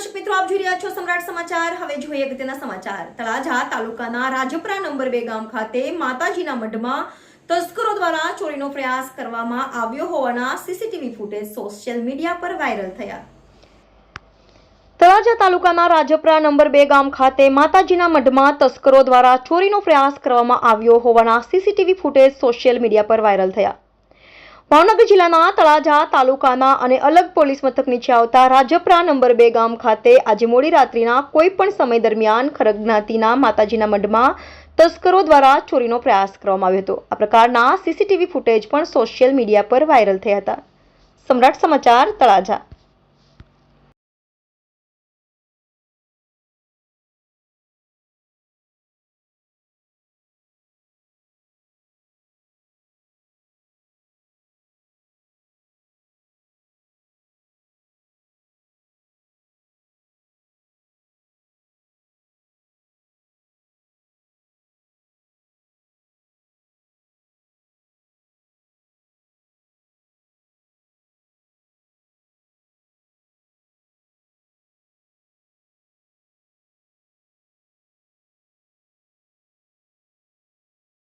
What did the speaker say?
દર્શક મિત્રો, આપ જોઈ રહ્યા છો સમ્રાટ સમાચાર. હવે જોઈએ અગત્યના સમાચાર. તળાજા તાલુકાના રાજપરા નંબર બે ગામ ખાતે માતાજીના મઢમાં તસ્કરો દ્વારા ચોરીનો પ્રયાસ કરવામાં આવ્યો હોવાના સીસીટીવી ફૂટેજ સોશિયલ મીડિયા પર વાયરલ થયા. તળાજા તાલુકાના રાજપરા નંબર બે ગામ ખાતે માતાજીના મઢમાં તસ્કરો દ્વારા ચોરીનો પ્રયાસ કરવામાં આવ્યો હોવાના સીસીટીવી ફૂટેજ સોશિયલ મીડિયા પર વાયરલ થયા. ભાવનગર જિલ્લાના તળાજા તાલુકાના અને અલગ પોલીસ મથક નીચે આવતા રાજપરા નંબર બે ગામ ખાતે આજે મોડી રાત્રિના કોઈ પણ સમય દરમિયાન ખરગ જ્ઞાતિના માતાજીના મઢમાં તસ્કરો દ્વારા ચોરીનો પ્રયાસ કરવામાં આવ્યો હતો. આ પ્રકારના સીસીટીવી ફૂટેજ પણ સોશિયલ મીડિયા પર વાયરલ થયા હતા. સમ્રાટ સમાચાર તળાજા.